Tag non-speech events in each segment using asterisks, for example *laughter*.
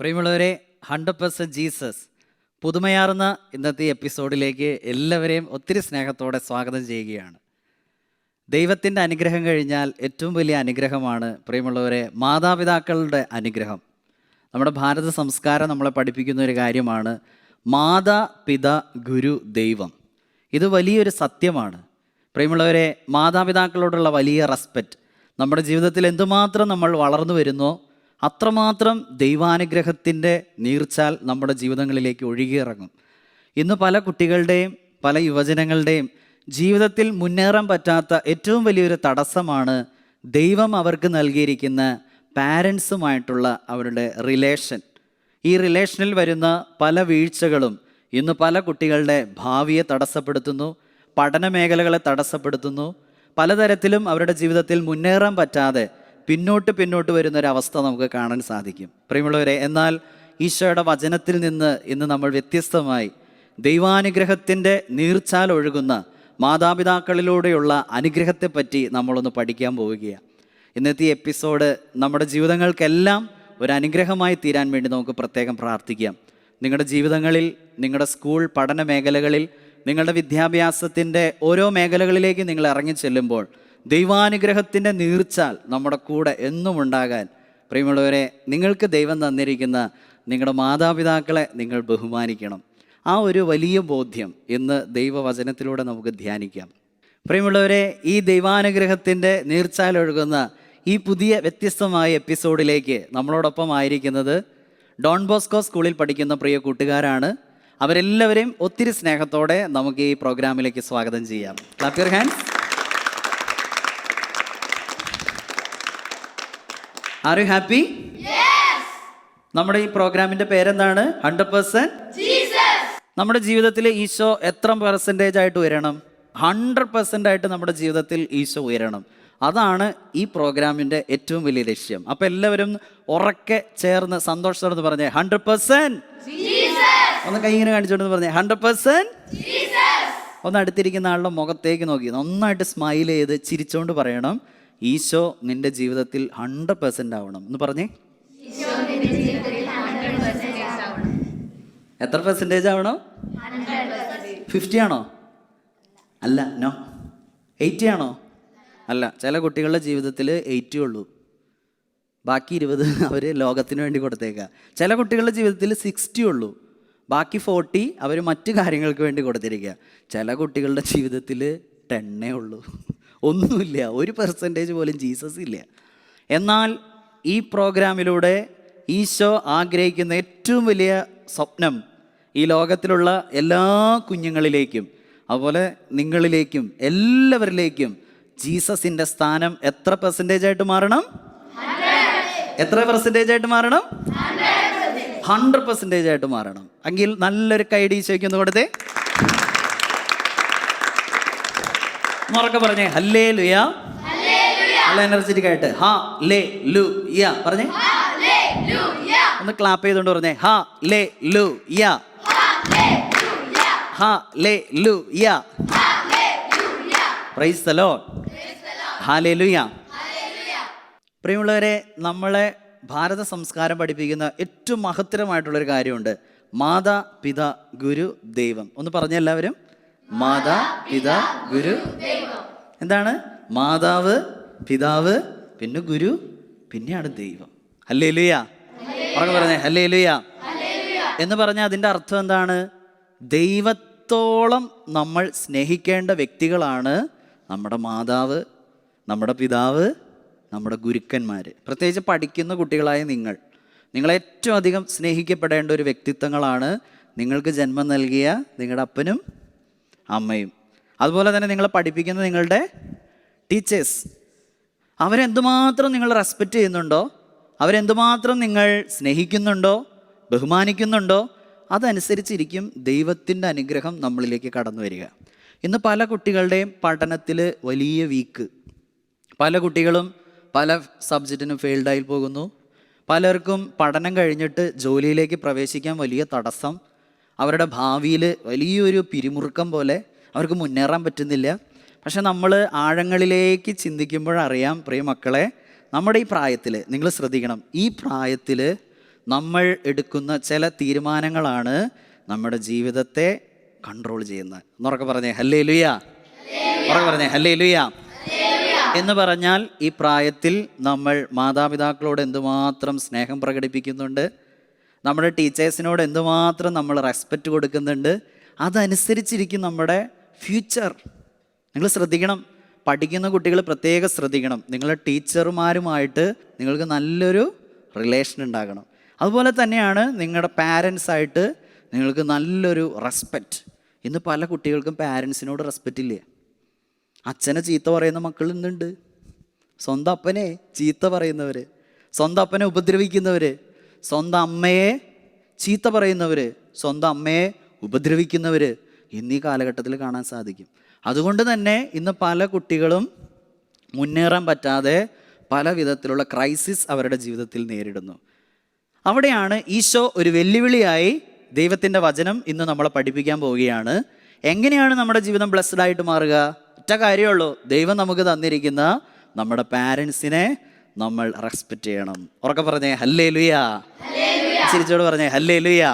പ്രിയമുള്ളവരെ hundred percent Jesus. പുതുമയാർന്ന ഇന്നത്തെ എപ്പിസോഡിലേക്ക് എല്ലാവരെയും ഒത്തിരി സ്നേഹത്തോടെ സ്വാഗതം ചെയ്യുകയാണ്. ദൈവത്തിന്റെ അനുഗ്രഹം കഴിഞ്ഞാൽ ഏറ്റവും വലിയ അനുഗ്രഹമാണ് പ്രിയമുള്ളവരെ മാതാപിതാക്കളുടെ അനുഗ്രഹം. നമ്മുടെ ഭാരത സംസ്കാരം നമ്മളെ പഠിപ്പിക്കുന്ന ഒരു കാര്യമാണ് മാതാ പിത ഗുരു ദൈവം. ഇത് വലിയൊരു സത്യമാണ്. പ്രിയമുള്ളവരെ മാതാപിതാക്കളോടുള്ള വലിയ റെസ്പെക്റ്റ് നമ്മുടെ ജീവിതത്തിൽ എന്തുമാത്രം നമ്മൾ വളർന്നു വരുന്നോ അത്രമാത്രം ദൈവാനുഗ്രഹത്തിന്റെ നീർച്ചാൽ നമ്മുടെ ജീവിതങ്ങളിലേക്ക് ഒഴുകിയിറങ്ങും. ഇന്ന് പല കുട്ടികളുടെയും പല യുവജനങ്ങളുടെയും ജീവിതത്തിൽ മുന്നേറാൻ പറ്റാത്ത ഏറ്റവും വലിയൊരു തടസ്സമാണ് ദൈവം അവർക്ക് നൽകിയിരിക്കുന്ന പാരൻസുമായിട്ടുള്ള അവരുടെ റിലേഷൻ. ഈ റിലേഷനിൽ വരുന്ന പല വീഴ്ചകളും ഇന്ന് പല കുട്ടികളുടെ ഭാവിയെ തടസ്സപ്പെടുത്തുന്നു പഠന മേഖലകളെ തടസ്സപ്പെടുത്തുന്നു. പലതരത്തിലും അവരുടെ ജീവിതത്തിൽ മുന്നേറാൻ പറ്റാതെ പിന്നോട്ട് പിന്നോട്ട് വരുന്ന ഒരു അവസ്ഥ നമുക്ക് കാണാൻ സാധിക്കും. പ്രിയമുള്ളവരെ എന്നാൽ ഈശോയുടെ വചനത്തിൽ നിന്ന് ഇന്ന് നമ്മൾ വ്യത്യസ്തമായി ദൈവാനുഗ്രഹത്തിന്റെ നീർച്ചാൽ ഒഴുകുന്ന മാതാപിതാക്കളിലൂടെയുള്ള അനുഗ്രഹത്തെപ്പറ്റി നമ്മളൊന്ന് പഠിക്കാൻ പോവുകയാണ്. ഇന്നത്തെ ഈ എപ്പിസോഡ് നമ്മുടെ ജീവിതങ്ങൾക്കെല്ലാം ഒരു അനുഗ്രഹമായി തീരാൻ വേണ്ടി നമുക്ക് പ്രത്യേകം പ്രാർത്ഥിക്കാം. നിങ്ങളുടെ ജീവിതങ്ങളിൽ നിങ്ങളുടെ സ്കൂൾ പഠന മേഖലകളിൽ നിങ്ങളുടെ വിദ്യാഭ്യാസത്തിന്റെ ഓരോ മേഖലകളിലേക്ക് നിങ്ങൾ ഇറങ്ങി ചെല്ലുമ്പോൾ ദൈവാനുഗ്രഹത്തിന്റെ നീർച്ചാൽ നമ്മുടെ കൂടെ എന്നും ഉണ്ടാകാൻ. പ്രിയമുള്ളവരെ നിങ്ങൾക്ക് ദൈവം തന്നിരിക്കുന്ന നിങ്ങളുടെ മാതാപിതാക്കളെ നിങ്ങൾ ബഹുമാനിക്കണം. ആ ഒരു വലിയ ബോധ്യം ഇന്ന് ദൈവവചനത്തിലൂടെ നമുക്ക് ധ്യാനിക്കാം. പ്രിയമുള്ളവരെ ഈ ദൈവാനുഗ്രഹത്തിന്റെ നീർച്ചാലൊഴുകുന്ന ഈ പുതിയ വ്യത്യസ്തമായ എപ്പിസോഡിലേക്ക് നമ്മളോടൊപ്പം ആയിരിക്കുന്നത് ഡോൺ ബോസ്കോ സ്കൂളിൽ പഠിക്കുന്ന പ്രിയ കൂട്ടുകാരാണ്. അവരെല്ലാവരെയും ഒത്തിരി സ്നേഹത്തോടെ നമുക്ക് ഈ പ്രോഗ്രാമിലേക്ക് സ്വാഗതം ചെയ്യാം. Clap your hands are you happy നമ്മുടെ ഈ പ്രോഗ്രാമിന്റെ പേരെന്താണ്? ഹൺഡ്രഡ് പെർസെന്റ് നമ്മുടെ ജീവിതത്തിൽ ഈശോ എത്ര പെർസെന്റേജ് ആയിട്ട് ഉയരണം? ഹൺഡ്രഡ് പെർസെന്റ് ആയിട്ട് നമ്മുടെ ജീവിതത്തിൽ ഈശോ ഉയരണം. അതാണ് ഈ പ്രോഗ്രാമിന്റെ ഏറ്റവും വലിയ ലക്ഷ്യം. അപ്പം എല്ലാവരും ഉറക്കെ ചേർന്ന് സന്തോഷത്തോടെ പറഞ്ഞേ ഹൺഡ്രഡ് പെർസെന്റ് ഒന്ന് കൈ ഇങ്ങനെ കാണിച്ചോണ്ട് പറഞ്ഞേ ഹൺഡ്രഡ് പെർസെന്റ് ഒന്ന് അടുത്തിരിക്കുന്ന ആളുടെ മുഖത്തേക്ക് നോക്കി നന്നായിട്ട് സ്മൈൽ ചെയ്ത് ചിരിച്ചുകൊണ്ട് പറയണം. ഈശോ നിന്റെ ജീവിതത്തിൽ ഹൺഡ്രഡ് പെർസെന്റ് ആവണം. എന്ന് പറഞ്ഞേ. എത്ര പെർസെന്റേജ് ആവണം? ഫിഫ്റ്റി ആണോ? അല്ല നോ എയ്റ്റി ആണോ? അല്ല ചില കുട്ടികളുടെ ജീവിതത്തിൽ എയ്റ്റി ഉള്ളൂ. ബാക്കി ഇരുപത് *laughs* അവർ ലോകത്തിന് വേണ്ടി കൊടുത്തേക്കുക ചില കുട്ടികളുടെ ജീവിതത്തിൽ സിക്സ്റ്റി ഉള്ളൂ. ബാക്കി ഫോർട്ടി അവർ മറ്റു കാര്യങ്ങൾക്ക് വേണ്ടി കൊടുത്തിരിക്കുക ചില കുട്ടികളുടെ ജീവിതത്തിൽ ടെണ്ണേ ഉള്ളൂ. ഒന്നുമില്ല. ഒരു പെർസെന്റേജ് പോലും ജീസസ് ഇല്ല. എന്നാൽ ഈ പ്രോഗ്രാമിലൂടെ ഈശോ ആഗ്രഹിക്കുന്ന ഏറ്റവും വലിയ സ്വപ്നം ഈ ലോകത്തിലുള്ള എല്ലാ കുഞ്ഞുങ്ങളിലേക്കും അതുപോലെ നിങ്ങളിലേക്കും എല്ലാവരിലേക്കും ജീസസിന്റെ സ്ഥാനം എത്ര പെർസെന്റേജ് ആയിട്ട് മാറണം? എത്ര പെർസെന്റേജ് ആയിട്ട് മാറണം? ഹൺഡ്രഡ് പെർസെന്റേജ് ആയിട്ട് മാറണം. എങ്കിൽ നല്ലൊരു കൈഡി ഈശോയ്ക്ക് ഒന്ന് കൊടുത്തേ. ഉറക്കെ പറഞ്ഞേ ഹല്ലേ ലുയാ നല്ല എനർജറ്റിക് ആയിട്ട്. ഹാ ലേ ലു യ പറഞ്ഞേ ഒന്ന് ക്ലാപ്പ് ചെയ്തുകൊണ്ട് പറഞ്ഞേ. ഹാ ലേ ലു യ ഹാ ലേ ലു യ പ്രൈസ് ദ ലോർഡ് ഹാലേലുയ പ്രിയമുള്ളവരെ നമ്മളെ ഭാരത സംസ്കാരം പഠിപ്പിക്കുന്ന ഏറ്റവും മഹത്തരമായിട്ടുള്ളൊരു കാര്യമുണ്ട്. മാതാ പിത ഗുരു ദൈവം. ഒന്ന് പറഞ്ഞ എല്ലാവരും. മാതാ പിതാ ഗുരു. എന്താണ്? മാതാവ് പിതാവ് പിന്നെ ഗുരു പിന്നെയാണ് ദൈവം. അല്ലേ ലുയ പറഞ്ഞു പറഞ്ഞേ അല്ലേ ലുയ എന്ന് പറഞ്ഞാൽ അതിന്റെ അർത്ഥം എന്താണ്? ദൈവത്തോളം നമ്മൾ സ്നേഹിക്കേണ്ട വ്യക്തികളാണ് നമ്മുടെ മാതാവ് നമ്മുടെ പിതാവ് നമ്മുടെ ഗുരുക്കന്മാർ പ്രത്യേകിച്ച് പഠിക്കുന്ന കുട്ടികളായ നിങ്ങൾ. നിങ്ങൾ ഏറ്റവും അധികം സ്നേഹിക്കപ്പെടേണ്ട ഒരു വ്യക്തിത്വങ്ങളാണ് നിങ്ങൾക്ക് ജന്മം നൽകിയ നിങ്ങളുടെ അപ്പനും അമ്മയും. അതുപോലെ തന്നെ നിങ്ങളെ പഠിപ്പിക്കുന്ന നിങ്ങളുടെ ടീച്ചേഴ്സ്. അവരെന്തുമാത്രം നിങ്ങൾ റെസ്പെക്റ്റ് ചെയ്യുന്നുണ്ടോ അവരെന്തുമാത്രം നിങ്ങൾ സ്നേഹിക്കുന്നുണ്ടോ ബഹുമാനിക്കുന്നുണ്ടോ അതനുസരിച്ചിരിക്കും ദൈവത്തിന്റെ അനുഗ്രഹം നമ്മളിലേക്ക് കടന്നു വരിക. ഇന്ന് പല കുട്ടികളുടെയും പഠനത്തിൽ വലിയ വീക്ക് പല കുട്ടികളും പല സബ്ജക്റ്റിനും ഫെയിൽഡായി പോകുന്നു. പലർക്കും പഠനം കഴിഞ്ഞിട്ട് ജോലിയിലേക്ക് പ്രവേശിക്കാൻ വലിയ തടസ്സം. അവരുടെ ഭാവിയിൽ വലിയൊരു പിരിമുറുക്കം പോലെ അവർക്ക് മുന്നേറാൻ പറ്റുന്നില്ല. പക്ഷെ നമ്മൾ ആഴങ്ങളിലേക്ക് ചിന്തിക്കുമ്പോഴറിയാം പ്രിയ മക്കളെ നമ്മുടെ ഈ പ്രായത്തിൽ നിങ്ങൾ ശ്രദ്ധിക്കണം. ഈ പ്രായത്തിൽ നമ്മൾ എടുക്കുന്ന ചില തീരുമാനങ്ങളാണ് നമ്മുടെ ജീവിതത്തെ കൺട്രോൾ ചെയ്യുന്നത്. എന്നുറക്കെ പറഞ്ഞേ ഹല്ലേ ലുയാ ഉറക്കെ പറഞ്ഞേ ഹല്ലേ ലുയാ എന്ന് പറഞ്ഞാൽ ഈ പ്രായത്തിൽ നമ്മൾ മാതാപിതാക്കളോട് എന്തുമാത്രം സ്നേഹം പ്രകടിപ്പിക്കുന്നുണ്ട് നമ്മുടെ ടീച്ചേഴ്സിനോട് എന്തുമാത്രം നമ്മൾ റെസ്പെക്റ്റ് കൊടുക്കുന്നുണ്ട് അതനുസരിച്ചിരിക്കും നമ്മുടെ ഫ്യൂച്ചർ നിങ്ങൾ ശ്രദ്ധിക്കണം. പഠിക്കുന്ന കുട്ടികൾ പ്രത്യേകം ശ്രദ്ധിക്കണം. നിങ്ങളുടെ ടീച്ചർമാരുമായിട്ട് നിങ്ങൾക്ക് നല്ലൊരു റിലേഷൻ ഉണ്ടാകണം. അതുപോലെ തന്നെയാണ് നിങ്ങളുടെ പാരൻസായിട്ട് നിങ്ങൾക്ക് നല്ലൊരു റെസ്പെക്റ്റ് ഇന്ന് പല കുട്ടികൾക്കും പാരൻസിനോട് റെസ്പെക്റ്റ് ഇല്ല? അച്ഛനെ ചീത്ത പറയുന്ന മക്കൾ ഇന്നുണ്ട് സ്വന്തം അപ്പനെ ചീത്ത പറയുന്നവർ സ്വന്തം അപ്പനെ ഉപദ്രവിക്കുന്നവർ സ്വന്തം അമ്മയെ ചീത്ത പറയുന്നവർ സ്വന്തം അമ്മയെ ഉപദ്രവിക്കുന്നവർ ഇന്നീ കാലഘട്ടത്തിൽ കാണാൻ സാധിക്കും. അതുകൊണ്ട് തന്നെ ഇന്ന് പല കുട്ടികളും മുന്നേറാൻ പറ്റാതെ പല വിധത്തിലുള്ള ക്രൈസിസ് അവരുടെ ജീവിതത്തിൽ നേരിടുന്നു. അവിടെയാണ് ഈശോ ഒരു വെല്ലുവിളിയായി ദൈവത്തിന്റെ വചനം ഇന്ന് നമ്മളെ പഠിപ്പിക്കാൻ പോവുകയാണ്. എങ്ങനെയാണ് നമ്മുടെ ജീവിതം ബ്ലെസ്ഡ് ആയിട്ട് മാറുക? ഒറ്റ കാര്യമുള്ളൂ ദൈവം നമുക്ക് തന്നിരിക്കുന്ന നമ്മുടെ പാരൻസിനെ നമ്മൾ റെസ്പെക്റ്റ് ചെയ്യണം. ഉറക്കെ പറഞ്ഞേ ഹല്ലേ ലുയാ ചിരിച്ചോട് പറഞ്ഞേ ഹല്ലേ ലുയാ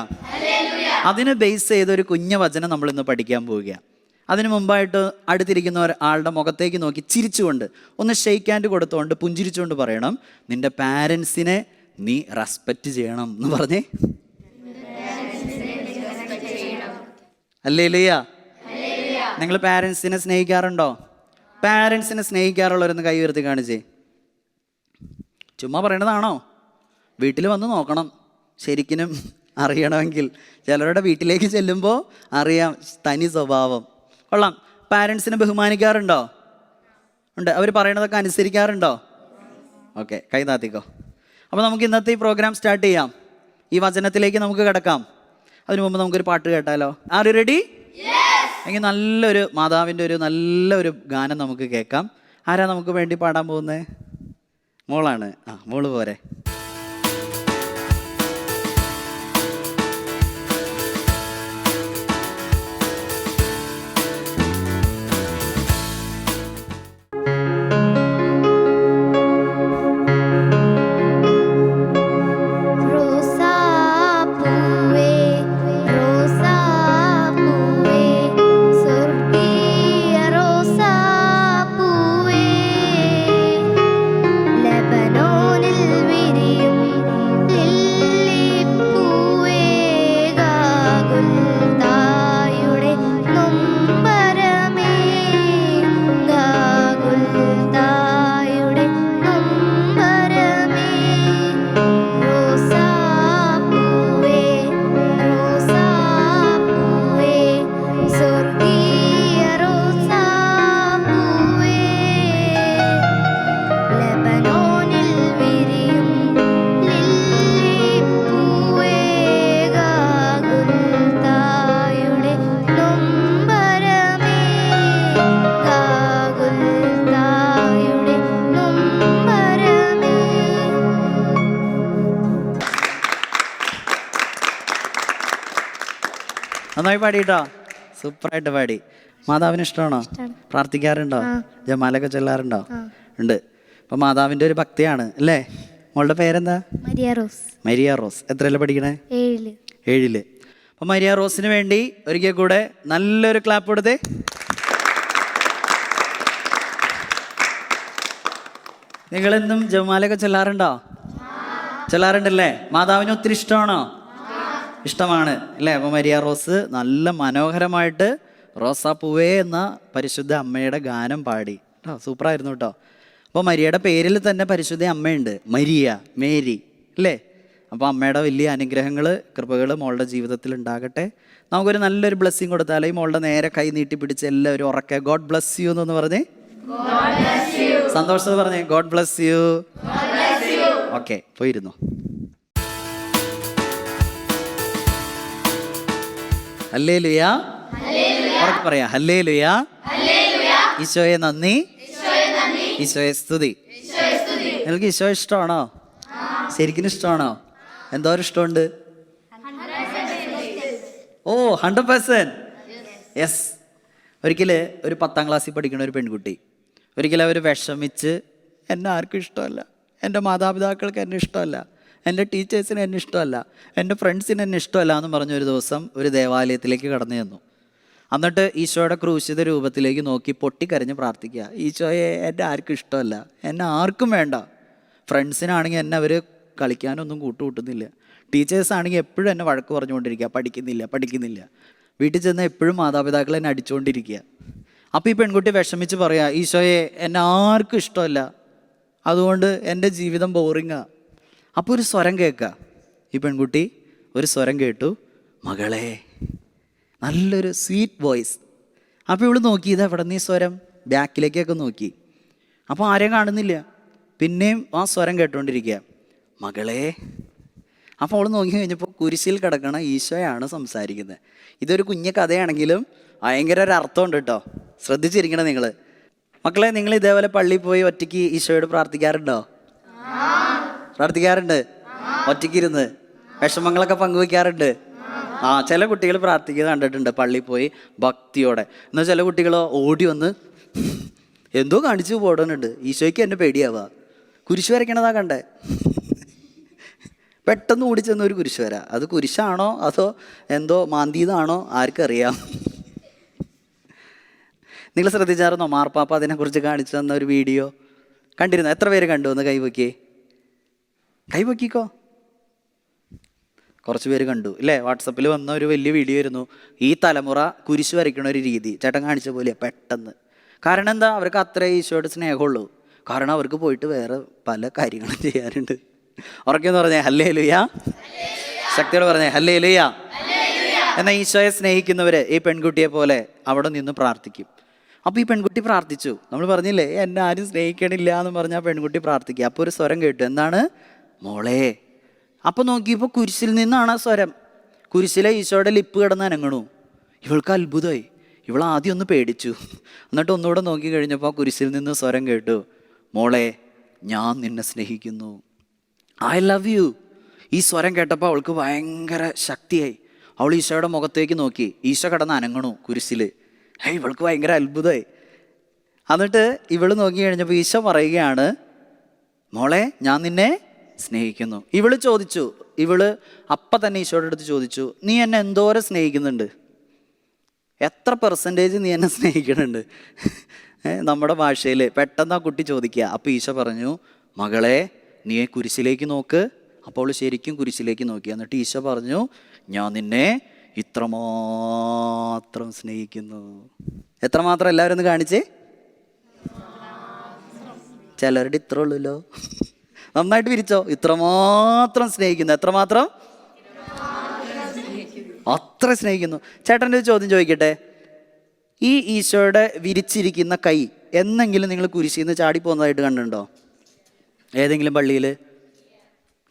അതിനെ ബേസ് ചെയ്ത ഒരു കുഞ്ഞ വചനം നമ്മൾ ഇന്ന് പഠിക്കാൻ പോവുകയാണ് അതിനു മുമ്പായിട്ട് അടുത്തിരിക്കുന്ന ഒരാളുടെ മുഖത്തേക്ക് നോക്കി ചിരിച്ചുകൊണ്ട് ഒന്ന് ഷെയ്ക്ക് ഹാൻഡ് കൊടുത്തുകൊണ്ട് പുഞ്ചിരിച്ചുകൊണ്ട് പറയണം നിന്റെ പാരൻസിനെ നീ റെസ്പെക്റ്റ് ചെയ്യണം എന്ന് പറഞ്ഞേ. അല്ലേ ലുയാ നിങ്ങൾ പാരൻസിനെ സ്നേഹിക്കാറുണ്ടോ? പാരൻസിനെ സ്നേഹിക്കാറുള്ളവരൊന്ന് കൈ ഉയർത്തി കാണിച്ചേ. ചുമ്മാ പറയണതാണോ? വീട്ടിൽ വന്ന് നോക്കണം. ശരിക്കും അറിയണമെങ്കിൽ. ചിലരുടെ വീട്ടിലേക്ക് ചെല്ലുമ്പോൾ അറിയാം തനി സ്വഭാവം. കൊള്ളാം. പാരൻസിനെ ബഹുമാനിക്കാറുണ്ടോ? ഉണ്ട്. അവർ പറയണതൊക്കെ അനുസരിക്കാറുണ്ടോ? ഓക്കെ കൈ താത്തിക്കോ. അപ്പോൾ നമുക്ക് ഇന്നത്തെ ഈ പ്രോഗ്രാം സ്റ്റാർട്ട് ചെയ്യാം. ഈ വചനത്തിലേക്ക് നമുക്ക് കിടക്കാം. അതിനു മുമ്പ് നമുക്കൊരു പാട്ട് കേട്ടാലോ? ആർ യു റെഡി എങ്കിൽ നല്ലൊരു മാതാവിന്റെ ഒരു നല്ലൊരു ഗാനം നമുക്ക് കേൾക്കാം. ആരാ നമുക്ക് വേണ്ടി പാടാൻ പോകുന്നത്? മോളാണ്. ആ മോൾ പോരെ. നന്നായി പാടിട്ടോ സൂപ്പറായിട്ട് പാടി. മാതാവിന് ഇഷ്ടമാണോ? പ്രാർത്ഥിക്കാറുണ്ടോ? ജമാലൊക്കെ ചൊല്ലാറുണ്ടോ? ഉണ്ട്. അപ്പൊ മാതാവിന്റെ ഒരു ഭക്തിയാണ് അല്ലേ? മോളുടെ പേരെന്താ? Maria Rose. Maria Rose. എത്രയല്ല പഠിക്കണേ? ഏഴിൽ. ഏഴിൽ. അപ്പം മരിയ റോസിന് വേണ്ടി ഒരിക്കൽ കൂടെ നല്ലൊരു ക്ലാപ്പ് കൊടുത്തേ. നിങ്ങളെന്നും ജമാലൊക്കെ ചൊല്ലാറുണ്ടോ? ചൊല്ലാറുണ്ടല്ലേ? മാതാവിന് ഒത്തിരി ഇഷ്ടമാണോ? ഇഷ്ടമാണ് അല്ലേ? അപ്പം മരിയ റോസ് നല്ല മനോഹരമായിട്ട് റോസാപ്പൂവേ എന്ന പരിശുദ്ധ അമ്മയുടെ ഗാനം പാടി. കേട്ടോ സൂപ്പറായിരുന്നു കേട്ടോ അപ്പോൾ മരിയയുടെ പേരിൽ തന്നെ പരിശുദ്ധ അമ്മയുണ്ട് മരിയ മേരി അല്ലേ? അപ്പോൾ അമ്മയുടെ വലിയ അനുഗ്രഹങ്ങൾ കൃപകൾ മോളുടെ ജീവിതത്തിൽ ഉണ്ടാകട്ടെ. നമുക്കൊരു നല്ലൊരു ബ്ലെസ്സിങ് കൊടുത്താൽ ഈ മോളുടെ നേരെ കൈ നീട്ടി പിടിച്ച് എല്ലാവരും ഉറക്കെ ഗോഡ് ബ്ലസ് യു എന്നൊന്ന് പറഞ്ഞേ. സന്തോഷത്തോടെ പറഞ്ഞേ ഗോഡ് ബ്ലസ് യു ഓക്കെ പോയിരുന്നു. ഹല്ലേ ലുയാ ഉറക്കെ പറയാ. ഹല്ലേ ലുയാ ഈശോയെ നന്ദി. ഈശോയെ സ്തുതി. നിങ്ങൾക്ക് ഈശോ ഇഷ്ടമാണോ? ശരിക്കും ഇഷ്ടമാണോ? എന്തോരം ഇഷ്ടമുണ്ട്? ഓ ഹൺഡ്രഡ് പേഴ്സന്റ് യെസ് ഒരിക്കൽ ഒരു പത്താം ക്ലാസ്സിൽ പഠിക്കുന്ന ഒരു പെൺകുട്ടി. ഒരിക്കലും അവർ വിഷമിച്ച് എന്നെ ആർക്കും ഇഷ്ടമല്ല. എന്റെ മാതാപിതാക്കൾക്ക് എന്നെ ഇഷ്ടമല്ല. എന്റെ ടീച്ചേഴ്സിന് എന്നെ ഇഷ്ടമല്ല എന്റെ ഫ്രണ്ട്സിന് എന്നെ ഇഷ്ടമല്ല എന്ന് പറഞ്ഞ ഒരു ദിവസം ഒരു ദേവാലയത്തിലേക്ക് കടന്നു ചെന്നു. എന്നിട്ട് ഈശോയുടെ ക്രൂശിത രൂപത്തിലേക്ക് നോക്കി പൊട്ടിക്കരഞ്ഞ് പ്രാർത്ഥിക്കുക. ഈശോയെ എന്റെ ആർക്കും ഇഷ്ടമല്ല എന്നെ ആർക്കും വേണ്ട. ഫ്രണ്ട്സിനാണെങ്കിൽ എന്നെ അവർ കളിക്കാനൊന്നും കൂട്ടുകൂട്ടുന്നില്ല. ടീച്ചേഴ്സാണെങ്കിൽ എപ്പോഴും എന്നെ വഴക്ക് പറഞ്ഞുകൊണ്ടിരിക്കുക പഠിക്കുന്നില്ല പഠിക്കുന്നില്ല. വീട്ടിൽ ചെന്ന് എപ്പോഴും മാതാപിതാക്കൾ എന്നെ അടിച്ചുകൊണ്ടിരിക്കുക. അപ്പോൾ ഈ പെൺകുട്ടി വിഷമിച്ച് പറയുക ഈശോയെ എന്നെ ആർക്കും ഇഷ്ടമല്ല. അതുകൊണ്ട് എന്റെ ജീവിതം ബോറിങ്ങാ അപ്പോൾ ഒരു സ്വരം കേൾക്കുക. ഈ പെൺകുട്ടി ഒരു സ്വരം കേട്ടു മകളെ നല്ലൊരു സ്വീറ്റ് വോയിസ് അപ്പോൾ ഇവൾ നോക്കി ഇത് നിന്ന് ഈ സ്വരം? ബാക്കിലേക്കൊക്കെ നോക്കി. അപ്പോൾ ആരെയും കാണുന്നില്ല. പിന്നെയും ആ സ്വരം കേട്ടുകൊണ്ടിരിക്കുക മകളെ. അപ്പോൾ അവൾ നോക്കി കഴിഞ്ഞപ്പോൾ കുരിശിൽ കിടക്കണ ഈശോയാണ് സംസാരിക്കുന്നത്. ഇതൊരു കുഞ്ഞ കഥയാണെങ്കിലും ഭയങ്കര ഒരു അർത്ഥമുണ്ട് കേട്ടോ. ശ്രദ്ധിച്ചിരിക്കണം നിങ്ങൾ മക്കളെ നിങ്ങൾ ഇതേപോലെ പള്ളിയിൽ പോയി ഒറ്റയ്ക്ക് ഈശോയോട് പ്രാർത്ഥിക്കാറുണ്ടോ? പ്രാർത്ഥിക്കാറുണ്ട്. ഒറ്റയ്ക്ക് ഇരുന്ന് വിഷമങ്ങളൊക്കെ പങ്കുവയ്ക്കാറുണ്ട് ആ ചില കുട്ടികൾ പ്രാർത്ഥിക്കുന്നത് കണ്ടിട്ടുണ്ട് പള്ളിയിൽ പോയി ഭക്തിയോടെ. എന്നാൽ ചില കുട്ടികൾ ഓടി വന്ന് എന്തോ കാണിച്ചു പോടുന്നുണ്ട്. ഈശോയ്ക്ക് എന്നെ പേടിയാവുക. കുരിശ് വരയ്ക്കണതാ കണ്ടേ. പെട്ടെന്ന് ഓടിച്ചെന്ന ഒരു കുരിശ് വര. അത് കുരിശാണോ? അതോ എന്തോ മാന്തിയതാണോ? ആർക്കറിയാം. നിങ്ങൾ ശ്രദ്ധിച്ചായിരുന്നോ? മാർപ്പാപ്പ അതിനെക്കുറിച്ച് കാണിച്ചു തന്ന ഒരു വീഡിയോ. കണ്ടിരുന്നു? എത്ര പേര് കണ്ടു? ഒന്ന് കൈവക്കി കൈവക്കിക്കോ? കുറച്ച് പേര് കണ്ടു. ഇല്ലേ? വാട്സപ്പിൽ വന്ന ഒരു വലിയ വീഡിയോ ആയിരുന്നു. ഈ തലമുറ കുരിശ് വരയ്ക്കണ ഒരു രീതി. ചേട്ടൻ കാണിച്ച പോലെ പെട്ടെന്ന്. കാരണം എന്താ? അവർക്ക് അത്ര ഈശോയുടെ സ്നേഹമുള്ളൂ. കാരണം അവർക്ക് പോയിട്ട് വേറെ പല കാര്യങ്ങളും ചെയ്യാറുണ്ട് ഉറക്കെന്ന് പറഞ്ഞേ ഹല്ലേ ലുയാ ശക്തിയോട് പറഞ്ഞേ ഹല്ലേ ലുയാ എന്നാൽ ഈശോയെ സ്നേഹിക്കുന്നവർ ഈ പെൺകുട്ടിയെ പോലെ അവിടെ നിന്ന് പ്രാർത്ഥിക്കും. അപ്പോൾ ഈ പെൺകുട്ടി പ്രാർത്ഥിച്ചു. നമ്മൾ പറഞ്ഞില്ലേ എന്നെ ആരും സ്നേഹിക്കണില്ല എന്ന് പറഞ്ഞ ആ പെൺകുട്ടി പ്രാർത്ഥിക്കുക. അപ്പോൾ ഒരു സ്വരം കേട്ടു. എന്താണ്? മോളെ അപ്പോൾ നോക്കിയപ്പോൾ കുരിശിൽ നിന്നാണ് ആ സ്വരം. കുരിശിലെ ഈശോയുടെ ലിപ്പ് കിടന്ന് അനങ്ങണു. ഇവൾക്ക് അത്ഭുതമായി. ഇവൾ ആദ്യം ഒന്ന് പേടിച്ചു. എന്നിട്ട് ഒന്നുകൂടെ നോക്കി കഴിഞ്ഞപ്പോൾ ആ കുരിശിൽ നിന്ന് സ്വരം കേട്ടു. മോളെ ഞാൻ നിന്നെ സ്നേഹിക്കുന്നു. I love you. ഈ സ്വരം കേട്ടപ്പോൾ അവൾക്ക് ഭയങ്കര ശക്തിയായി. അവൾ ഈശോയുടെ മുഖത്തേക്ക് നോക്കി. ഈശോ കിടന്ന് അനങ്ങണു കുരിശിൽ ഏയ് ഇവൾക്ക് ഭയങ്കര അത്ഭുതമായി. എന്നിട്ട് ഇവൾ നോക്കി കഴിഞ്ഞപ്പോൾ ഈശോ പറയുകയാണ് മോളെ ഞാൻ നിന്നെ സ്നേഹിക്കുന്നു. ഇവൾ ചോദിച്ചു ഇവൾ അപ്പം തന്നെ ഈശോയുടെ അടുത്ത് ചോദിച്ചു നീ എന്നെ എന്തോരം സ്നേഹിക്കുന്നുണ്ട്? എത്ര പെർസെന്റേജ് നീ എന്നെ സ്നേഹിക്കുന്നുണ്ട്? നമ്മുടെ ഭാഷയിൽ പെട്ടെന്ന് ആ കുട്ടി ചോദിക്കുക. അപ്പോൾ ഈശോ പറഞ്ഞു മകളെ നീ കുരിശിലേക്ക് നോക്ക്. അപ്പോൾ ശരിക്കും കുരിശിലേക്ക് നോക്കി. എന്നിട്ട് ഈശോ പറഞ്ഞു ഞാൻ നിന്നെ ഇത്രമാത്രം സ്നേഹിക്കുന്നു. എത്രമാത്രം എല്ലാവരും ഒന്ന് കാണിച്ചേ? ചിലരുടെ ഇത്ര ഉള്ളൂല്ലോ. നന്നായിട്ട് വിരിച്ചോ? ഇത്രമാത്രം സ്നേഹിക്കുന്നു. എത്രമാത്രം? അത്ര സ്നേഹിക്കുന്നു. ചേട്ടന്റെ ഒരു ചോദ്യം ചോദിക്കട്ടെ? ഈ ഈശോയുടെ വിരിച്ചിരിക്കുന്ന കൈ എന്നെങ്കിലും നിങ്ങൾ കുരിശിൽ നിന്ന് ചാടിപ്പോകുന്നതായിട്ട് കണ്ടിട്ടുണ്ടോ? ഏതെങ്കിലും പള്ളിയിൽ?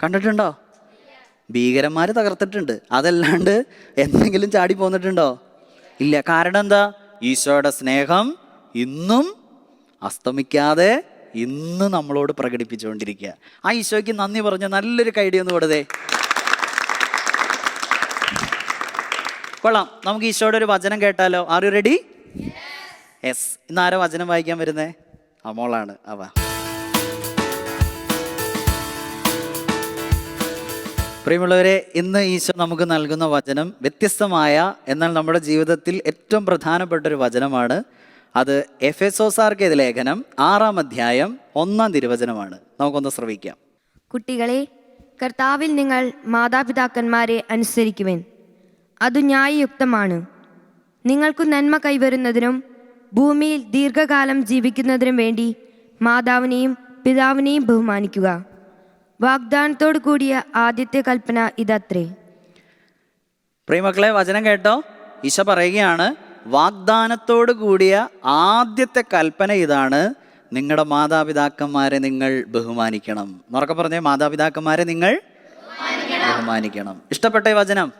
കണ്ടിട്ടുണ്ടോ? ഭീകരന്മാർ തകർത്തിട്ടുണ്ട്. അതല്ലാണ്ട് എന്തെങ്കിലും ചാടി പോന്നിട്ടുണ്ടോ ഇല്ല. കാരണം എന്താ? ഈശോയുടെ സ്നേഹം ഇന്നും അസ്തമിക്കാതെ ഇന്ന് നമ്മളോട് പ്രകടിപ്പിച്ചുകൊണ്ടിരിക്കുക. ആ ഈശോയ്ക്ക് നന്ദി പറഞ്ഞ നല്ലൊരു കൈഡി ഒന്ന് കൊടുതേ. കൊള്ളാം. നമുക്ക് ഈശോയുടെ ഒരു വചനം കേട്ടാലോ? ആർ യു റെഡി യെസ് ഇന്ന് ആരോ വചനം വായിക്കാൻ വരുന്നേ? അമോളാണ് അവ പ്രിയമുള്ളവരെ ഇന്ന് ഈശോ നമുക്ക് നൽകുന്ന വചനം വ്യത്യസ്തമായ എന്നാൽ നമ്മുടെ ജീവിതത്തിൽ ഏറ്റവും പ്രധാനപ്പെട്ട ഒരു വചനമാണ് അത് എഫ് എസ് ഒസാർക്ക് ലേഖനം ആറാം അധ്യായം ഒന്നാം തിരുവചനമാണ്. നമുക്കൊന്ന് ശ്രവിക്കാം. കുട്ടികളെ കർത്താവിൽ നിങ്ങൾ മാതാപിതാക്കന്മാരെ അനുസരിക്കുവേൻ. അത് ന്യായയുക്തമാണ്. നിങ്ങൾക്ക് നന്മ കൈവരുന്നതിനും ഭൂമിയിൽ ദീർഘകാലം ജീവിക്കുന്നതിനും വേണ്ടി മാതാവിനെയും പിതാവിനെയും ബഹുമാനിക്കുക. വാഗ്ദാനത്തോടു കൂടിയ ആദ്യത്തെ കൽപ്പന ഇതത്രേ. പ്രിയമക്കളെ വചനം കേട്ടോ? ഈശ പറയുകയാണ് വാഗ്ദാനത്തോട് കൂടിയ ആദ്യത്തെ കൽപ്പന ഇതാണ്. നിങ്ങളുടെ മാതാപിതാക്കന്മാരെ നിങ്ങൾ ബഹുമാനിക്കണം. എന്നൊക്കെ പറഞ്ഞേ മാതാപിതാക്കന്മാരെ നിങ്ങൾ ബഹുമാനിക്കണം. ഇഷ്ടപ്പെട്ട ഈ വചനം?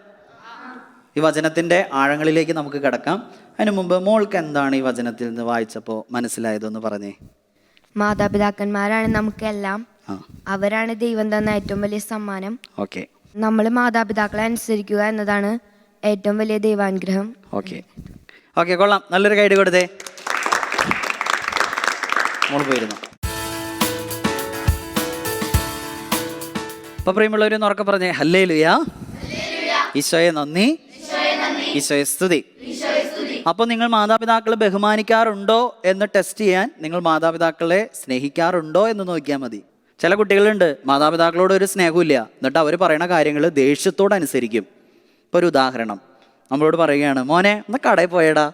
ഈ വചനത്തിന്റെ ആഴങ്ങളിലേക്ക് നമുക്ക് കിടക്കാം. അതിനു മുമ്പ് മോൾക്ക് എന്താണ് ഈ വചനത്തിൽ നിന്ന് വായിച്ചപ്പോൾ മനസ്സിലായതെന്ന് പറഞ്ഞേ. മാതാപിതാക്കന്മാരാണ് നമുക്കെല്ലാം. അവരാണ് ദൈവം തന്ന ഏറ്റവും വലിയ സമ്മാനം. ഓക്കെ. നമ്മൾ മാതാപിതാക്കളെ അനുസരിക്കുക എന്നതാണ് ഏറ്റവും വലിയ ദൈവാനുഗ്രഹം. ഓക്കെ. ഓക്കെ കൊള്ളാം. നല്ലൊരു ഗൈഡ് കൊടുത്തേ. മോൾ പോയിരുന്നു. അപ്പൊ പ്രിയമുള്ളവരെന്ന് ഉറക്കെ പറഞ്ഞേ ഹല്ലേ ലുയാ ഈശോയെ നന്ദി. ഈശോയെ സ്തുതി. അപ്പോൾ നിങ്ങൾ മാതാപിതാക്കളെ ബഹുമാനിക്കാറുണ്ടോ എന്ന് ടെസ്റ്റ് ചെയ്യാൻ നിങ്ങൾ മാതാപിതാക്കളെ സ്നേഹിക്കാറുണ്ടോ എന്ന് നോക്കിയാൽ മതി. ചില കുട്ടികളുണ്ട് മാതാപിതാക്കളോട് ഒരു സ്നേഹമില്ല എന്നിട്ട് അവർ പറയുന്ന കാര്യങ്ങൾ ദേഷ്യത്തോട് അനുസരിക്കും ഇപ്പോൾ ഒരു ഉദാഹരണം. നമ്മളോട് പറയുകയാണ് മോനെ ഒന്ന് കടയിൽ പോയടാ.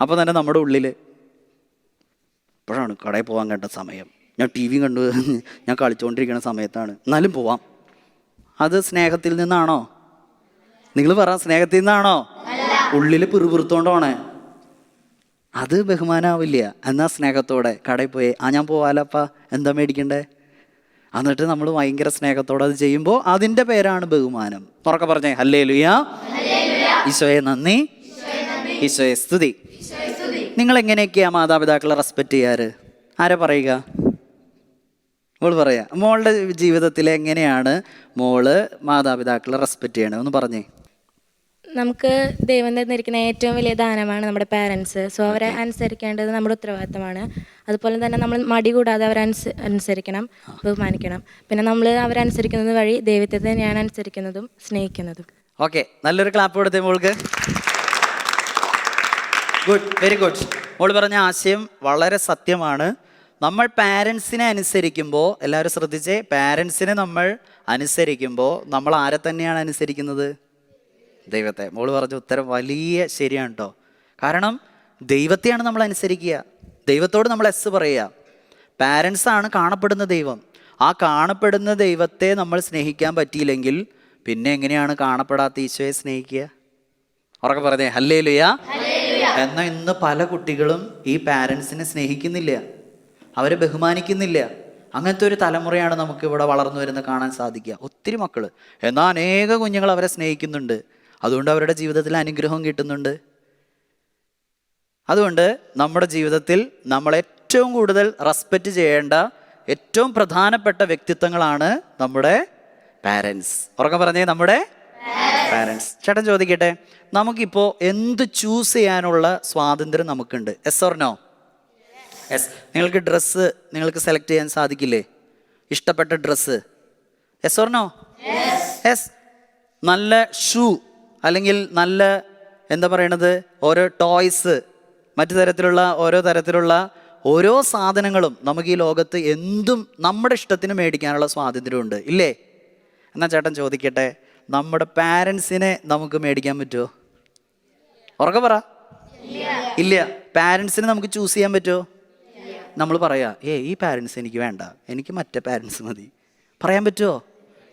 അപ്പോൾ തന്നെ നമ്മുടെ ഉള്ളിൽ ഇപ്പോഴാണ് കടയിൽ പോകാൻ കണ്ട സമയം. ഞാൻ ടി വി കണ്ടു. ഞാൻ കളിച്ചുകൊണ്ടിരിക്കുന്ന സമയത്താണ്. എന്നാലും പോവാം. അത് സ്നേഹത്തിൽ നിന്നാണോ? നിങ്ങൾ പറ സ്നേഹത്തിൽ നിന്നാണോ? ഉള്ളിൽ പിറുപിറുത്തോണ്ടാണ്. അത് ബഹുമാനാവില്ല. എന്നാ സ്നേഹത്തോടെ കടയിൽ പോയി ആ ഞാൻ പോവാലപ്പ. എന്താ മേടിക്കണ്ടേ? എന്നിട്ട് നമ്മൾ ഭയങ്കര സ്നേഹത്തോടെ അത് ചെയ്യുമ്പോൾ അതിന്റെ പേരാണ് ബഹുമാനം. തുറക്കെ പറഞ്ഞേ അല്ലേ ലുയാ ഈശോയെ നന്ദി. ഈശോയെ സ്തുതി. നിങ്ങൾ എങ്ങനെയൊക്കെയാ മാതാപിതാക്കളെ റെസ്പെക്റ്റ് ചെയ്യാറ്? ആരാ പറയുക? മോൾ പറയാ. മോളുടെ ജീവിതത്തിൽ എങ്ങനെയാണ് മോൾ മാതാപിതാക്കളെ റെസ്പെക്റ്റ് ചെയ്യണത്? ഒന്ന് പറഞ്ഞേ. നമുക്ക് ദൈവം തന്നിരിക്കുന്ന ഏറ്റവും വലിയ ദാനമാണ് നമ്മുടെ പാരൻസ് സോ അവരെ അനുസരിക്കേണ്ടത് നമ്മുടെ ഉത്തരവാദിത്തമാണ്. അതുപോലെ തന്നെ നമ്മൾ മടി കൂടാതെ അവരെ അനുസ അനുസരിക്കണം ബഹുമാനിക്കണം. പിന്നെ നമ്മൾ അവരനുസരിക്കുന്നത് വഴി ദൈവത്തെ തന്നെയാണ് അനുസരിക്കുന്നതും സ്നേഹിക്കുന്നതും. ഓക്കെ നല്ലൊരു ക്ലാപ്പ് കൊടുത്തേ മോൾക്ക്. ഗുഡ് വെരി ഗുഡ് മോൾ പറഞ്ഞ ആശയം വളരെ സത്യമാണ്. നമ്മൾ പാരൻസിനെ അനുസരിക്കുമ്പോൾ എല്ലാവരും ശ്രദ്ധിച്ചേ പാരൻസിനെ നമ്മൾ അനുസരിക്കുമ്പോൾ നമ്മൾ ആരെ തന്നെയാണ് അനുസരിക്കുന്നത്? ദൈവത്തെ മോൾ പറഞ്ഞ ഉത്തരം വലിയ ശരിയാണ് കേട്ടോ കാരണം ദൈവത്തെയാണ് നമ്മൾ അനുസരിക്കുക. ദൈവത്തോട് നമ്മൾ എസ് പറയുക. പാരൻസാണ് കാണപ്പെടുന്ന ദൈവം. ആ കാണപ്പെടുന്ന ദൈവത്തെ നമ്മൾ സ്നേഹിക്കാൻ പറ്റിയില്ലെങ്കിൽ പിന്നെ എങ്ങനെയാണ് കാണപ്പെടാത്ത ഈശോയെ സ്നേഹിക്കുക? ഉറക്കെ പറഞ്ഞേ ഹല്ലേ ലുയാ എന്നാൽ ഇന്ന് പല കുട്ടികളും ഈ പാരൻസിനെ സ്നേഹിക്കുന്നില്ല. അവരെ ബഹുമാനിക്കുന്നില്ല. അങ്ങനത്തെ ഒരു തലമുറയാണ് നമുക്ക് ഇവിടെ വളർന്നു വരുന്ന കാണാൻ സാധിക്കുക. ഒത്തിരി മക്കൾ എന്നാൽ അനേക കുഞ്ഞുങ്ങൾ അവരെ സ്നേഹിക്കുന്നുണ്ട്. അതുകൊണ്ട് അവരുടെ ജീവിതത്തിൽ അനുഗ്രഹം കിട്ടുന്നുണ്ട്. അതുകൊണ്ട് നമ്മുടെ ജീവിതത്തിൽ നമ്മൾ ഏറ്റവും കൂടുതൽ റെസ്പെക്റ്റ് ചെയ്യേണ്ട ഏറ്റവും പ്രധാനപ്പെട്ട വ്യക്തിത്വങ്ങളാണ് നമ്മുടെ പാരൻസ് ഉറക്കം പറഞ്ഞേ നമ്മുടെ പാരൻസ് ചേട്ടൻ ചോദിക്കട്ടെ നമുക്കിപ്പോൾ എന്ത് ചൂസ് ചെയ്യാനുള്ള സ്വാതന്ത്ര്യം നമുക്കുണ്ട്? എസ് ഓർനോ എസ് നിങ്ങൾക്ക് ഡ്രസ്സ് നിങ്ങൾക്ക് സെലക്ട് ചെയ്യാൻ സാധിക്കില്ലേ? ഇഷ്ടപ്പെട്ട dress yes or no yes നല്ല ഷൂ അല്ലെങ്കിൽ നല്ല എന്താ പറയണത് ഓരോ ടോയ്സ് മറ്റു തരത്തിലുള്ള ഓരോ തരത്തിലുള്ള ഓരോ സാധനങ്ങളും നമുക്ക് ഈ ലോകത്ത് എന്തും നമ്മുടെ ഇഷ്ടത്തിന് മേടിക്കാനുള്ള സ്വാതന്ത്ര്യമുണ്ട്. ഇല്ലേ? എന്നാ ചേട്ടൻ ചോദിക്കട്ടെ? നമ്മുടെ പാരൻസിനെ നമുക്ക് മേടിക്കാൻ പറ്റുമോ ഉറക്കെ പറ. ഇല്ല. പാരൻസിനെ നമുക്ക് ചൂസ് ചെയ്യാൻ പറ്റുമോ നമ്മൾ പറയാ ഏ ഈ പാരൻസ് എനിക്ക് വേണ്ട. എനിക്ക് മറ്റേ പാരൻസ് മതി. പറയാൻ പറ്റുമോ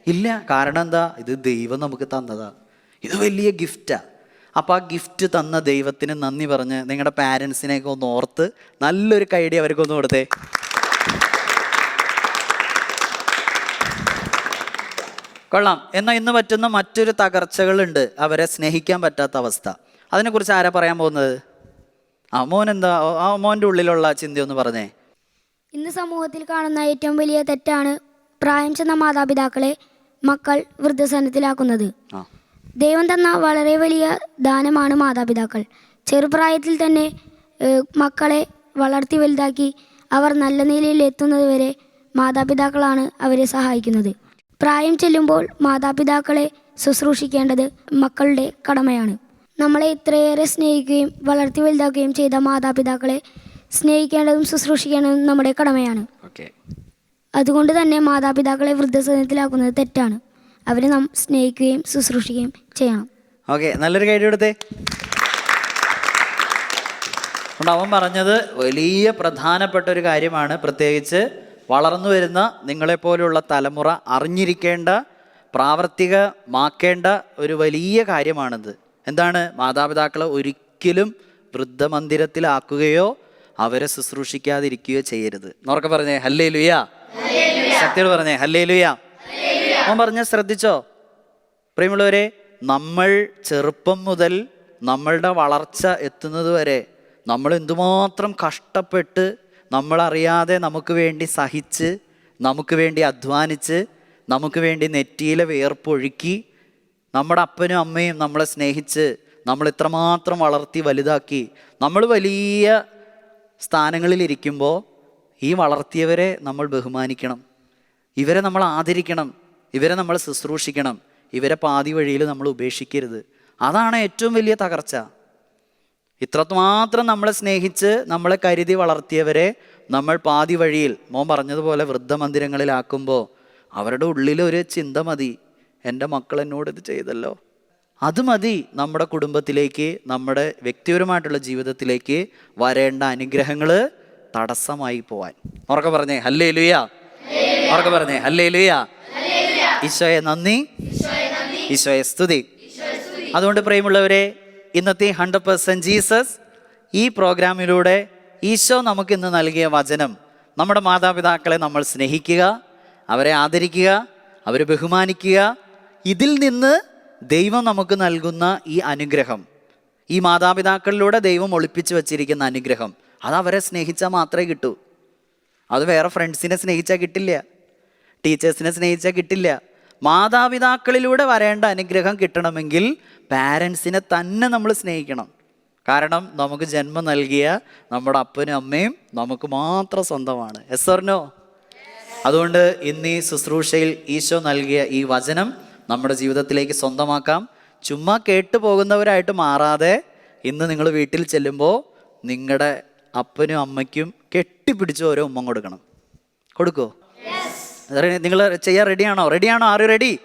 ഇല്ല. കാരണം എന്താ? ഇത് ദൈവം നമുക്ക് തന്നതാ. ഇത് വലിയ ഗിഫ്റ്റാ അപ്പോൾ ആ ഗിഫ്റ്റ് തന്ന ദൈവത്തിന് നന്ദി പറഞ്ഞ് നിങ്ങളുടെ പാരൻസിനെയൊക്കെ ഒന്ന് ഓർത്ത് നല്ലൊരു കൈഡി അവർക്കൊന്ന് കൊടുത്തേ. കൊള്ളാം. എന്നാൽ ഇന്ന് പറ്റുന്ന മറ്റൊരു തകർച്ചകളുണ്ട്. അവരെ സ്നേഹിക്കാൻ പറ്റാത്ത അവസ്ഥ. അതിനെക്കുറിച്ച് ആരാ പറയാൻ പോകുന്നത്? ആ മോൻ എന്താ ആ മോന്റെ ഉള്ളിലുള്ള ചിന്തയൊന്ന് പറഞ്ഞേ. ഇന്ന് സമൂഹത്തിൽ കാണുന്ന ഏറ്റവും വലിയ തെറ്റാണ് പ്രായം ചെന്ന മാതാപിതാക്കളെ മക്കൾ വൃദ്ധസനത്തിലാക്കുന്നത്. ദൈവം തന്ന വളരെ വലിയ ദാനമാണ് മാതാപിതാക്കൾ. ചെറുപ്രായത്തിൽ തന്നെ മക്കളെ വളർത്തി വലുതാക്കി അവർ നല്ല നിലയിൽ എത്തുന്നതുവരെ മാതാപിതാക്കളാണ് അവരെ സഹായിക്കുന്നത്. പ്രായം ചെല്ലുമ്പോൾ മാതാപിതാക്കളെ ശുശ്രൂഷിക്കേണ്ടത് മക്കളുടെ കടമയാണ്. നമ്മളെ ഇത്രയേറെ സ്നേഹിക്കുകയും വളർത്തി വലുതാക്കുകയും ചെയ്ത മാതാപിതാക്കളെ സ്നേഹിക്കേണ്ടതും ശുശ്രൂഷിക്കേണ്ടതും നമ്മുടെ കടമയാണ്. അതുകൊണ്ട് തന്നെ മാതാപിതാക്കളെ വൃദ്ധസദനത്തിലാക്കുന്നത് തെറ്റാണ്. അവരെ നാം സ്നേഹിക്കുകയും ശുശ്രൂഷിക്കുകയും ചെയ്യണം. ഓക്കെ നല്ലൊരു കാര്യം അതുകൊണ്ട് അവൻ പറഞ്ഞത് വലിയ പ്രധാനപ്പെട്ട ഒരു കാര്യമാണ്. പ്രത്യേകിച്ച് വളർന്നു വരുന്ന നിങ്ങളെപ്പോലെയുള്ള തലമുറ അറിഞ്ഞിരിക്കേണ്ട പ്രാവർത്തികമാക്കേണ്ട ഒരു വലിയ കാര്യമാണിത്. എന്താണ്? മാതാപിതാക്കളെ ഒരിക്കലും വൃദ്ധമന്ദിരത്തിലാക്കുകയോ അവരെ ശുശ്രൂഷിക്കാതിരിക്കുകയോ ചെയ്യരുത്. എന്നൊക്കെ പറഞ്ഞേ ഹല്ലേ ലുയാ ശക്തിയോട് പറഞ്ഞേ ഹല്ലേ ലുയാ ഞാൻ പറഞ്ഞ ശ്രദ്ധിച്ചോ? പ്രിയമുള്ളവരെ നമ്മൾ ചെറുപ്പം മുതൽ നമ്മളുടെ വളർച്ച എത്തുന്നത് വരെ നമ്മൾ എന്തുമാത്രം കഷ്ടപ്പെട്ട് നമ്മളറിയാതെ നമുക്ക് വേണ്ടി സഹിച്ച് നമുക്ക് വേണ്ടി അധ്വാനിച്ച് നമുക്ക് വേണ്ടി നെറ്റിയിലെ വിയർപ്പൊഴുക്കി നമ്മുടെ അപ്പനും അമ്മയും നമ്മളെ സ്നേഹിച്ച് നമ്മൾ ഇത്രമാത്രം വളർത്തി വലുതാക്കി നമ്മൾ വലിയ സ്ഥാനങ്ങളിലിരിക്കുമ്പോൾ ഈ വളർത്തിയവരെ നമ്മൾ ബഹുമാനിക്കണം. ഇവരെ നമ്മൾ ആദരിക്കണം. ഇവരെ നമ്മൾ ശുശ്രൂഷിക്കണം. ഇവരെ പാതി വഴിയിൽ നമ്മൾ ഉപേക്ഷിക്കരുത്. അതാണ് ഏറ്റവും വലിയ തകർച്ച. ഇത്രമാത്രം നമ്മളെ സ്നേഹിച്ച് നമ്മളെ കരുതി വളർത്തിയവരെ നമ്മൾ പാതി വഴിയിൽ മോൻ പറഞ്ഞതുപോലെ വൃദ്ധമന്ദിരങ്ങളിലാക്കുമ്പോൾ അവരുടെ ഉള്ളിലൊരു ചിന്ത മതി. എന്റെ മക്കൾ എന്നോട് ഇത് ചെയ്തല്ലോ. അത് മതി നമ്മുടെ കുടുംബത്തിലേക്ക് നമ്മുടെ വ്യക്തിപരമായിട്ടുള്ള ജീവിതത്തിലേക്ക് വരേണ്ട അനുഗ്രഹങ്ങൾ തടസ്സമായി പോവാൻ. ഉറക്കെ പറഞ്ഞേ ഹല്ലേ ലുയ ഉറക്കെ പറഞ്ഞേ ഹല്ലേ ലുയ ഈശോയെ നന്ദി. ഈശോയെ സ്തുതി. അതുകൊണ്ട് പ്രിയമുള്ളവരെ ഇന്നത്തെ ഹൺഡ്രഡ് പെർസെന്റ് ജീസസ് ഈ പ്രോഗ്രാമിലൂടെ ഈശോ നമുക്ക് ഇന്ന് നൽകിയ വചനം. നമ്മുടെ മാതാപിതാക്കളെ നമ്മൾ സ്നേഹിക്കുക അവരെ ആദരിക്കുക അവരെ ബഹുമാനിക്കുക. ഇതിൽ നിന്ന് ദൈവം നമുക്ക് നൽകുന്ന ഈ അനുഗ്രഹം. ഈ മാതാപിതാക്കളിലൂടെ ദൈവം ഒളിപ്പിച്ചു വച്ചിരിക്കുന്ന അനുഗ്രഹം. അത് അവരെ സ്നേഹിച്ചാൽ മാത്രമേ കിട്ടൂ. അത് വേറെ ഫ്രണ്ട്സിനെ സ്നേഹിച്ചാൽ കിട്ടില്ല. ടീച്ചേഴ്സിനെ സ്നേഹിച്ചാൽ കിട്ടില്ല. മാതാപിതാക്കളിലൂടെ വരേണ്ട അനുഗ്രഹം കിട്ടണമെങ്കിൽ പാരൻസിനെ തന്നെ നമ്മൾ സ്നേഹിക്കണം. കാരണം നമുക്ക് ജന്മം നൽകിയ നമ്മുടെ അപ്പനും അമ്മയും നമുക്ക് മാത്രം സ്വന്തമാണ്. എസ് ഓർനോ അതുകൊണ്ട് ഇന്ന് ഈ ശുശ്രൂഷയിൽ ഈശോ നൽകിയ ഈ വചനം നമ്മുടെ ജീവിതത്തിലേക്ക് സ്വന്തമാക്കാം. ചുമ്മാ കേട്ടു പോകുന്നവരായിട്ട് മാറാതെ ഇന്ന് നിങ്ങൾ വീട്ടിൽ ചെല്ലുമ്പോൾ നിങ്ങളുടെ അപ്പനും അമ്മയ്ക്കും കെട്ടിപ്പിടിച്ച് ഓരോ ഉമ്മ കൊടുക്കണം. കൊടുക്കോ നിങ്ങൾ ചെയ്യാൻ റെഡിയാണോ റെഡിയാണോ ആർ യു റെഡി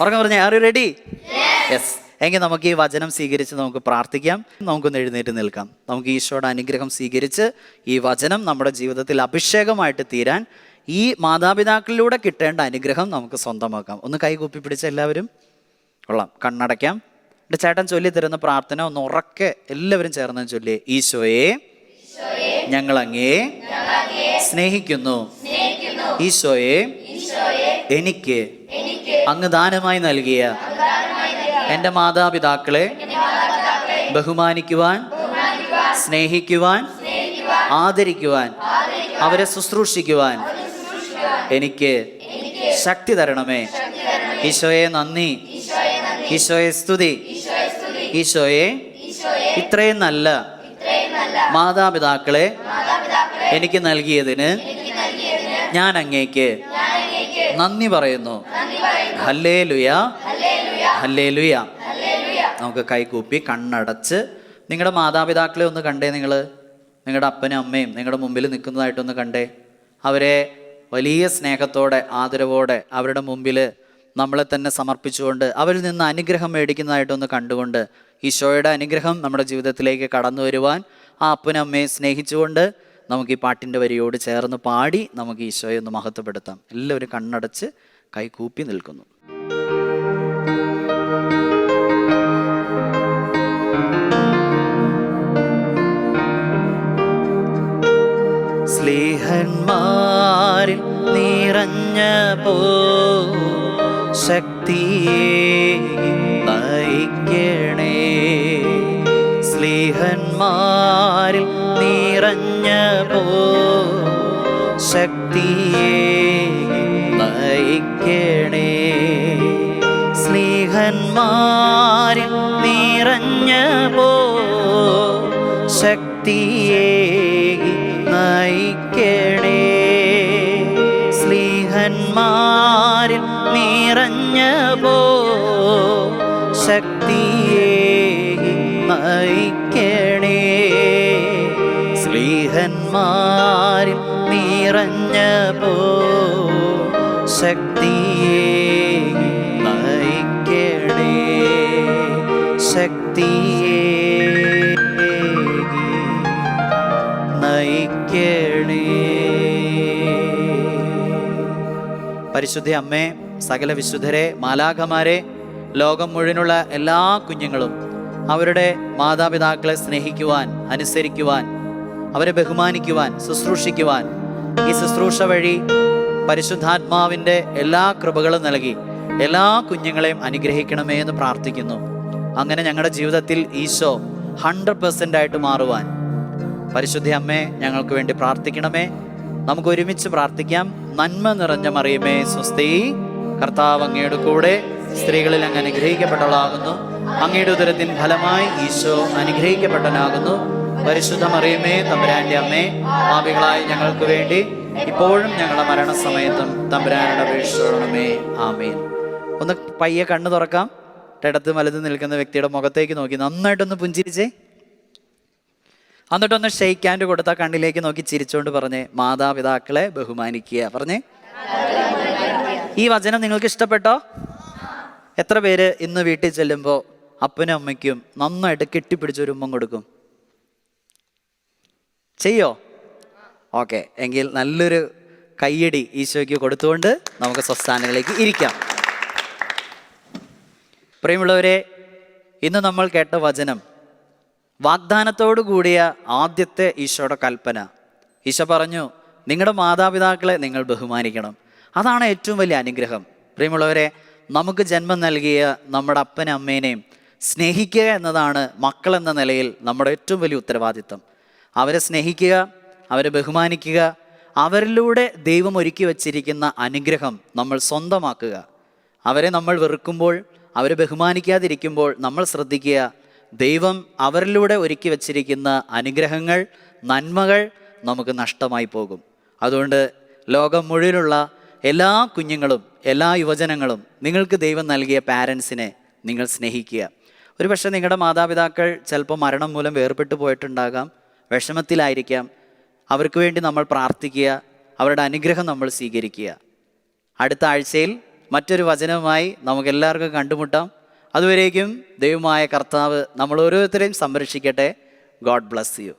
ഉറക്കം പറഞ്ഞേ ആർ യു റെഡി യെസ് എങ്കിൽ നമുക്ക് ഈ വചനം സ്വീകരിച്ച് നമുക്ക് പ്രാർത്ഥിക്കാം. നമുക്കൊന്ന് എഴുന്നേറ്റ് നിൽക്കാം. നമുക്ക് ഈശോയുടെ അനുഗ്രഹം സ്വീകരിച്ച് ഈ വചനം നമ്മുടെ ജീവിതത്തിൽ അഭിഷേകമായിട്ട് തീരാൻ ഈ മാതാപിതാക്കളിലൂടെ കിട്ടേണ്ട അനുഗ്രഹം നമുക്ക് സ്വന്തമാക്കാം. ഒന്ന് കൈകൂപ്പി പിടിച്ച എല്ലാവരും കൊള്ളാം. കണ്ണടയ്ക്കാം. എന്റെ ചേട്ടൻ ചൊല്ലി തരുന്ന പ്രാർത്ഥന ഒന്ന് ഉറക്കെ എല്ലാവരും ചേർന്ന് ചൊല്ലി. ഈശോയെ ഞങ്ങൾ അങ്ങേ സ്നേഹിക്കുന്നു. ഈശോയെ എനിക്ക് അങ്ങ് ദാനമായി നൽകിയ എന്റെ മാതാപിതാക്കളെ ബഹുമാനിക്കുവാൻ സ്നേഹിക്കുവാൻ ആദരിക്കുവാൻ അവരെ ശുശ്രൂഷിക്കുവാൻ എനിക്ക് ശക്തി തരണമേ. ഈശോയെ നന്ദി. ഈശോയെ സ്തുതി. ഈശോയെ ഇത്രയും നല്ല മാതാപിതാക്കളെ എനിക്ക് നൽകിയതിന് ഞാൻ അങ്ങേക്ക് നന്ദി പറയുന്നു. ഹല്ലേ ലുയ ഹല്ലേ ലുയ നമുക്ക് കൈകൂപ്പി കണ്ണടച്ച് നിങ്ങളുടെ മാതാപിതാക്കളെ ഒന്ന് കണ്ടേ നിങ്ങൾ നിങ്ങളുടെ അപ്പനും അമ്മയും നിങ്ങളുടെ മുമ്പിൽ നിൽക്കുന്നതായിട്ടൊന്ന് കണ്ടേ. അവരെ വലിയ സ്നേഹത്തോടെ ആദരവോടെ അവരുടെ മുമ്പിൽ നമ്മളെ തന്നെ സമർപ്പിച്ചുകൊണ്ട് അവരിൽ നിന്ന് അനുഗ്രഹം മേടിക്കുന്നതായിട്ടൊന്ന് കണ്ടുകൊണ്ട് ഈശോയുടെ അനുഗ്രഹം നമ്മുടെ ജീവിതത്തിലേക്ക് കടന്നു വരുവാൻ ആ അപ്പനമ്മയെ സ്നേഹിച്ചുകൊണ്ട് നമുക്ക് ഈ പാട്ടിന്റെ വരിയോട് ചേർന്ന് പാടി നമുക്ക് ഈശോയെ ഒന്ന് മഹത്വപ്പെടുത്താം. എല്ലാവരും കണ്ണടച്ച് കൈകൂപ്പി നിൽക്കുന്നു. സ്ലേഹന്മാരിൽ നിറഞ്ഞ പോ ശക്തിയെ നയിക്കണേ. സ്ലീഹന്മാരിൽ നിറഞ്ഞ പോ ശക്തിയെ നയിക്കണേ. സ്ലീഹന്മാരിൽ നിറഞ്ഞ പോ പരിശുദ്ധ അമ്മേ സകല വിശുദ്ധരെ മാലാഖമാരെ ലോകം മുഴുവനുള്ള എല്ലാ കുഞ്ഞുങ്ങളും അവരുടെ മാതാപിതാക്കളെ സ്നേഹിക്കുവാൻ അനുസരിക്കുവാൻ അവരെ ബഹുമാനിക്കുവാൻ ശുശ്രൂഷിക്കുവാൻ ഈ ശുശ്രൂഷ വഴി പരിശുദ്ധാത്മാവിന്റെ എല്ലാ കൃപകളും നൽകി എല്ലാ കുഞ്ഞുങ്ങളെയും അനുഗ്രഹിക്കണമേ എന്ന് പ്രാർത്ഥിക്കുന്നു. അങ്ങനെ ഞങ്ങളുടെ ജീവിതത്തിൽ ഈശോ ഹൺഡ്രഡ് പെർസെന്റ് ആയിട്ട് മാറുവാൻ. പരിശുദ്ധ അമ്മേ ഞങ്ങൾക്ക് വേണ്ടി പ്രാർത്ഥിക്കണമേ. നമുക്ക് ഒരുമിച്ച് പ്രാർത്ഥിക്കാം. നന്മ നിറഞ്ഞ മറിയമേ സ്വസ്തി. കർത്താവ് അങ്ങയുടെ കൂടെ സ്ത്രീകളിൽ അങ്ങ് അനുഗ്രഹിക്കപ്പെട്ടവളാകുന്നു. അങ്ങയുടെ ഉദരത്തിൻ ഫലമായി ഈശോ അനുഗ്രഹിക്കപ്പെട്ടനാകുന്നു പരിശുദ്ധ മറിയമേ തമ്പുരാന്റെ അമ്മേ പാപികളായ ഞങ്ങൾക്ക് വേണ്ടി ഇപ്പോഴും ഞങ്ങളുടെ മരണസമയത്തും തമ്പുരാനുടെ അപേക്ഷിച്ചോളണമേ ആമേൻ. ഒന്ന് പയ്യെ കണ്ണു തുറക്കാം. ഇടത്ത് വലത് നിൽക്കുന്ന വ്യക്തിയുടെ മുഖത്തേക്ക് നോക്കി. നന്നായിട്ടൊന്ന് പുഞ്ചിരിച്ചേ. എന്നിട്ടൊന്ന് ഷെയ്ക്ക് ഹാൻഡ് കൊടുത്ത കണ്ണിലേക്ക് നോക്കി ചിരിച്ചുകൊണ്ട് പറഞ്ഞേ മാതാപിതാക്കളെ ബഹുമാനിക്കുക. പറഞ്ഞേ ഈ വചനം നിങ്ങൾക്ക് ഇഷ്ടപ്പെട്ടോ? എത്ര പേര് ഇന്ന് വീട്ടിൽ ചെല്ലുമ്പോൾ അപ്പനും അമ്മയ്ക്കും നന്നായിട്ട് കെട്ടിപ്പിടിച്ച് ഒരു ഉമ്മം കൊടുക്കും? ചെയ്യോ? ഓക്കെ എങ്കിൽ നല്ലൊരു കയ്യടി ഈശോയ്ക്ക് കൊടുത്തുകൊണ്ട് നമുക്ക് സ്വസ്ഥാനങ്ങളിലേക്ക് ഇരിക്കാം. പ്രിയമുള്ളവരെ ഇന്ന് നമ്മൾ കേട്ട വചനം വാഗ്ദാനത്തോടു കൂടിയ ആദ്യത്തെ ഈശോയുടെ കൽപ്പന. ഈശോ പറഞ്ഞു നിങ്ങളുടെ മാതാപിതാക്കളെ നിങ്ങൾ ബഹുമാനിക്കണം. അതാണ് ഏറ്റവും വലിയ അനുഗ്രഹം. പ്രിയമുള്ളവരെ നമുക്ക് ജന്മം നൽകിയ നമ്മുടെ അപ്പനെ അമ്മേനെയും സ്നേഹിക്കുക എന്നതാണ് മക്കൾ എന്ന നിലയിൽ നമ്മുടെ ഏറ്റവും വലിയ ഉത്തരവാദിത്തം അവരെ സ്നേഹിക്കുക അവരെ ബഹുമാനിക്കുക അവരിലൂടെ ദൈവം ഒരുക്കി വച്ചിരിക്കുന്ന അനുഗ്രഹം നമ്മൾ സ്വന്തമാക്കുക. അവരെ നമ്മൾ വെറുക്കുമ്പോൾ അവരെ ബഹുമാനിക്കാതിരിക്കുമ്പോൾ നമ്മൾ ശ്രദ്ധിക്കുക ദൈവം അവരിലൂടെ ഒരുക്കി വച്ചിരിക്കുന്ന അനുഗ്രഹങ്ങൾ നന്മകൾ നമുക്ക് നഷ്ടമായി പോകും. അതുകൊണ്ട് ലോകം മുഴുവനുള്ള എല്ലാ കുഞ്ഞുങ്ങളും എല്ലാ യുവജനങ്ങളും നിങ്ങൾക്ക് ദൈവം നൽകിയ പാരൻസിനെ നിങ്ങൾ സ്നേഹിക്കുക. ഒരു പക്ഷേ നിങ്ങളുടെ മാതാപിതാക്കൾ ചിലപ്പോൾ മരണം മൂലം വേർപെട്ടു പോയിട്ടുണ്ടാകാം വിഷമത്തിലായിരിക്കാം. അവർക്ക് വേണ്ടി നമ്മൾ പ്രാർത്ഥിക്കുക അവരുടെ അനുഗ്രഹം നമ്മൾ സ്വീകരിക്കുക. അടുത്ത ആഴ്ചയിൽ മറ്റൊരു വചനവുമായി നമുക്കെല്ലാവർക്കും കണ്ടുമുട്ടാം. അതുവരേക്കും ദൈവമായ കർത്താവ് നമ്മൾ ഓരോരുത്തരെയും സംരക്ഷിക്കട്ടെ. God bless you